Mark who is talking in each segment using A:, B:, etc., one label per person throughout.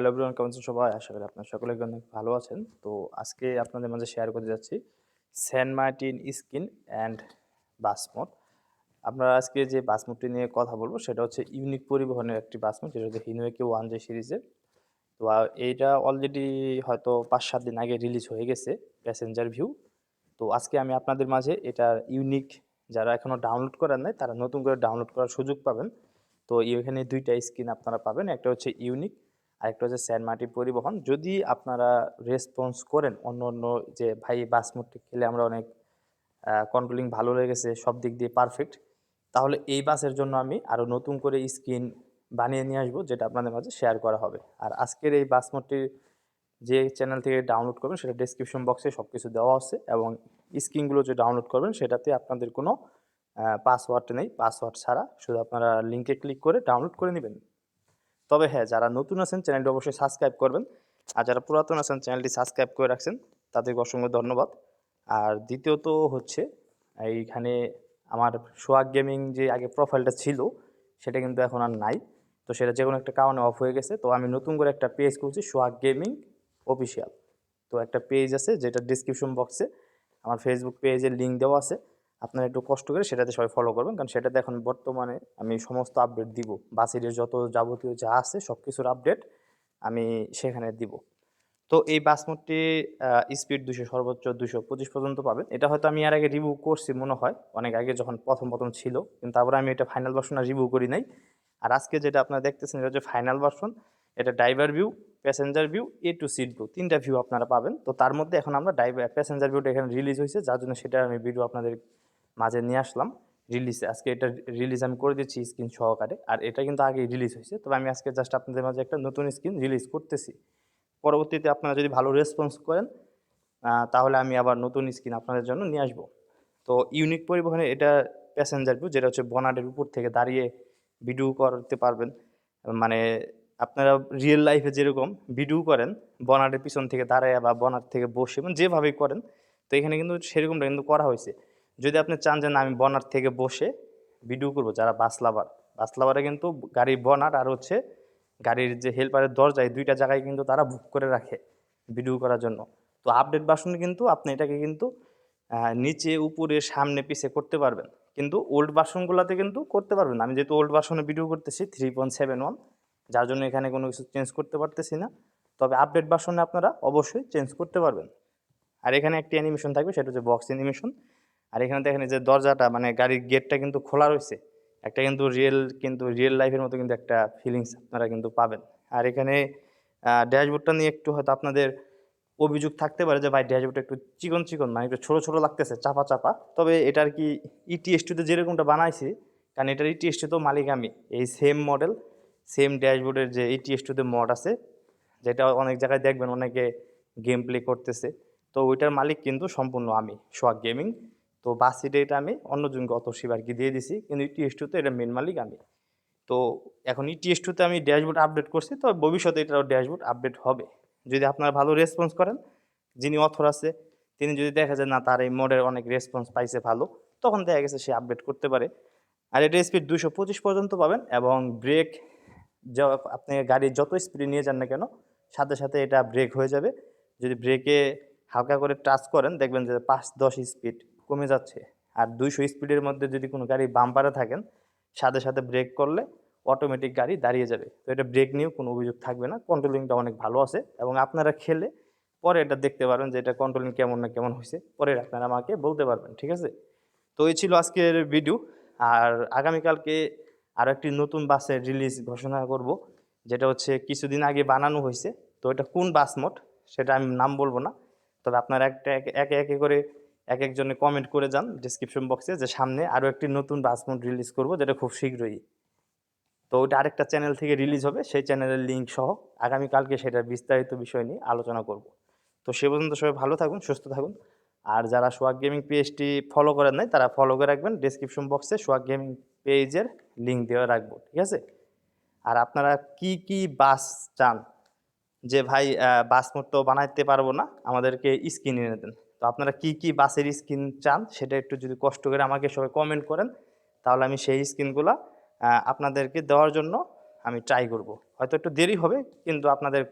A: Hello everyone কেমন আছেন সবাই? আশা করি আপনার সকলে অনেক ভালো আছেন। তো আজকে আপনাদের মাঝে শেয়ার করতে যাচ্ছি সেন্ট মার্টিন স্কিন অ্যান্ড বাসমোট আপনারা আজকে যে বাসমোটটি নিয়ে কথা বলব, সেটা হচ্ছে ইউনিক পরিবহনের একটি বাসমোট যেটা হচ্ছে হিনোয়েকে ওয়ান জে সিরিজের তো এইটা অলরেডি হয়তো পাঁচ সাত দিন আগে রিলিজ হয়ে গেছে প্যাসেঞ্জার ভিউ তো আজকে আমি আপনাদের মাঝে এটার ইউনিক যারা এখনও ডাউনলোড করার নাই, তারা নতুন করে ডাউনলোড করার সুযোগ পাবেন। তো এখানে দুইটা স্কিন আপনারা পাবেন, একটা হচ্ছে ইউনিক আরেকটা হচ্ছে স্যান্ড মাটি পরিবহন। যদি আপনারা রেসপন্স করেন অন্য অন্য যে ভাই বাসমুটি খেলে আমরা অনেক কন্ট্রোলিং ভালো লেগেছে সব দিক দিয়ে পারফেক্ট তাহলে এই বাসের জন্য আমি আরও নতুন করে স্কিন বানিয়ে নিয়ে আসব, যেটা আপনাদের মাঝে শেয়ার করা হবে। আর আজকের এই বাসমুটির যে চ্যানেল থেকে ডাউনলোড করবেন, সেটা ডিসক্রিপশন বক্সে সব কিছু দেওয়া আছে এবং স্ক্রিনগুলো যে ডাউনলোড করবেন, সেটাতে আপনাদের কোনো পাসওয়ার্ড নেই। পাসওয়ার্ড ছাড়া শুধু আপনারা লিঙ্কে ক্লিক করে ডাউনলোড করে নেবেন। তবে হ্যাঁ যারা নতুন আছেন চ্যানেলটি অবশ্যই সাবস্ক্রাইব করবেন। আর যারা পুরাতন আছেন চ্যানেলটি সাবস্ক্রাইব করে রাখছেন, তাদেরকে অসংখ্য ধন্যবাদ। আর দ্বিতীয়ত হচ্ছে, এইখানে আমার সোয়াগ গেমিং যে আগে প্রোফাইলটা ছিল, সেটা কিন্তু এখন আর নাই। তো সেটা যে কোনো একটা কারণে অফ হয়ে গেছে। তো আমি নতুন করে একটা পেজ খুলছি সোয়াগ গেমিং অফিসিয়াল তো একটা পেজ আছে, যেটা ডিসক্রিপশন বক্সে আমার ফেসবুক পেজের লিঙ্ক দেওয়া আছে। আপনারা একটু কষ্ট করে সেটাতে সবাই ফলো করবেন। কারণ সেটাতে এখন বর্তমানে আমি সমস্ত আপডেট দিব। বাসের যত যাবতীয় যা আছে সব কিছুর আপডেট আমি সেখানে দিব। তো এই বাসমোটটি স্পিড দুশো, সর্বোচ্চ দুশো পঁচিশ পর্যন্ত পাবেন। এটা হয়তো আমি আর আগে রিভিউ করছি মনে হয়। অনেক আগে যখন প্রথম প্রথম ছিল। কিন্তু তারপরে আমি এটা ফাইনাল ভার্সন আর রিভিউ করি নাই। আর আজকে যেটা আপনারা দেখতেছেন, এটা হচ্ছে ফাইনাল ভার্সন এটা driver view passenger view A two seat view তিনটা ভিউ আপনারা পাবেন। তো তার মধ্যে এখন আমরা ড্রাইভার প্যাসেঞ্জার ভিউটা এখানে রিলিজ হয়েছে। যার জন্য সেটা আমি ভিডিও আপনাদের মাঝে নিয়ে আসলাম রিলিজে আজকে এটা রিলিজ আমি করে দিচ্ছি স্ক্রিন সহকারে, আর এটা কিন্তু আগেই রিলিজ হয়েছে। তবে আমি আজকে জাস্ট আপনাদের মাঝে একটা নতুন স্ক্রিন রিলিজ করতেছি। পরবর্তীতে আপনারা যদি ভালো রেসপন্স করেন তাহলে আমি আবার নতুন স্ক্রিন আপনাদের জন্য নিয়ে আসব। তো ইউনিক পরিবহনে এটা প্যাসেঞ্জার ভিউ যেটা হচ্ছে বনাটের উপর থেকে দাঁড়িয়ে ভিডিও করতে পারবেন। মানে আপনারা রিয়েল লাইফে যেরকম ভিডিও করেন, বনাটের পিছন থেকে দাঁড়ায় বা বনার থেকে বসে মানে যেভাবেই করেন, তো এখানে কিন্তু সেরকমটা কিন্তু করা হয়েছে। যদি আপনি চান যে না, আমি বনার থেকে বসে ভিডিও করব, যারা বাস লাভার বাস লাভারে কিন্তু গাড়ির বনার আর হচ্ছে গাড়ির যে হেল্পারের দরজায় দুইটা জায়গায় কিন্তু তারা বুক করে রাখে ভিডিও করার জন্য। তো আপডেট বাসনে কিন্তু আপনি এটাকে কিন্তু নিচে, উপরে, সামনে, পিছে করতে পারবেন। কিন্তু ওল্ড বাসনগুলোতে কিন্তু করতে পারবেন। আমি যেহেতু ওল্ড বাসনে ভিডিও করতেছি থ্রি পয়েন্ট সেভেন ওয়ান যার জন্য এখানে কোনো কিছু চেঞ্জ করতে পারতেছি না। তবে আপডেট বাসনে আপনারা অবশ্যই চেঞ্জ করতে পারবেন। আর এখানে একটি অ্যানিমেশন থাকবে, সেটা হচ্ছে বক্স অ্যানিমেশন আর এখানে দেখেন যে দরজাটা মানে গাড়ির গেটটা কিন্তু খোলা রয়েছে। একটা কিন্তু রিয়েল কিন্তু রিয়েল লাইফের মতো কিন্তু একটা ফিলিংস আপনারা কিন্তু পাবেন। আর এখানে ড্যাশবোর্ডটা নিয়ে একটু হয়তো আপনাদের অভিযোগ থাকতে পারে যে, ভাই, ড্যাশবোর্ডটা একটু চিকন চিকন মানে একটু ছোটো ছোটো লাগতেছে, চাপা চাপা। তবে এটার কি ইটিএস টুতে যেরকমটা বানাইছি, কারণ এটার ইটিএস টু তো মালিক আমি এই সেম মডেল সেম ড্যাশবোর্ডের যে ইটিএস টুতে মড আছে, যেটা অনেক জায়গায় দেখবেন, অনেকে গেম প্লে করতেছে। তো ওইটার মালিক কিন্তু সম্পূর্ণ আমি সোয়াগ গেমিং তো বাসিটা এটা আমি অন্যজনকে অত আর কি দিয়ে দিছি, কিন্তু ইটিএস টুতে এটা মেন মালিক আমি। তো এখন ইটিএস টুতে আমি ড্যাশবোর্ড আপডেট করছি, তো ভবিষ্যতে এটাও ড্যাশবোর্ড আপডেট হবে। যদি আপনারা ভালো রেসপন্স করেন, যিনি অথর আছে, তিনি যদি দেখা যায় না তার এই মোডের অনেক রেসপন্স পাইছে ভালো, তখন দেখা গেছে সে আপডেট করতে পারে। আর এটা স্পিড দুশো পঁচিশ পর্যন্ত পাবেন এবং ব্রেক আপনি গাড়ির যত স্পিডে নিয়ে যান না কেন, সাথে সাথে এটা ব্রেক হয়ে যাবে। যদি ব্রেকে হালকা করে টাচ করেন, দেখবেন যে পাঁচ দশ স্পিড কমে যাচ্ছে। আর দুইশো স্পিডের মধ্যে যদি কোনো গাড়ি বাম্পারে থাকেন, সাথে সাথে ব্রেক করলে অটোমেটিক গাড়ি দাঁড়িয়ে যাবে। তো এটা ব্রেক নিয়েও কোনো অভিযোগ থাকবে না। কন্ট্রোলিংটা অনেক ভালো আছে এবং আপনারা খেলে পরে এটা দেখতে পারবেন যে এটা কন্ট্রোলিং কেমন না কেমন হয়েছে। পরে আপনারা আমাকে বলতে পারবেন, ঠিক আছে? তো এই ছিল আজকের ভিডিও আর আগামীকালকে আরও একটি নতুন বাসের রিলিজ ঘোষণা করব, যেটা হচ্ছে কিছুদিন আগে বানানো হয়েছে। তো এটা কোন বাস মোট, সেটা আমি নাম বলব না। তবে আপনারা একটা একে একে একে করে এক একজনে কমেন্ট করে যান ডিসক্রিপশন বক্সে যে সামনে আরও একটি নতুন বাস মোড রিলিজ করব যেটা খুব শীঘ্রই। তো ওটা আরেকটা চ্যানেল থেকে রিলিজ হবে, সেই চ্যানেলের লিঙ্ক সহ আগামীকালকে সেটার বিস্তারিত বিষয় নিয়ে আলোচনা করব। তো সে পর্যন্ত সবাই ভালো থাকুন, সুস্থ থাকুন। আর যারা সোয়াগ গেমিং পেজটি ফলো করেন নাই, তারা ফলো করে রাখবেন ডিসক্রিপশন বক্সে সোয়াগ গেমিং পেজের লিঙ্ক দেওয়া রাখব, ঠিক আছে? আর আপনারা কি কি বাস চান? যে ভাই বাস মোট তো বানাইতে পারব না, আমাদেরকে স্ক্রিন এনে দেন। তো আপনারা কি কি বাসের স্ক্রিন চান সেটা একটু যদি কষ্ট করে আমাকে সবাই কমেন্ট করেন, তাহলে আমি সেই স্কিনগুলো আপনাদেরকে দেওয়ার জন্য আমি ট্রাই করব। হয়তো একটু দেরি হবে, কিন্তু আপনাদের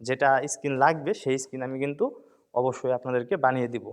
A: যেটা স্কিন লাগবে সেই স্কিন আমি কিন্তু অবশ্যই আপনাদেরকে বানিয়ে দিব।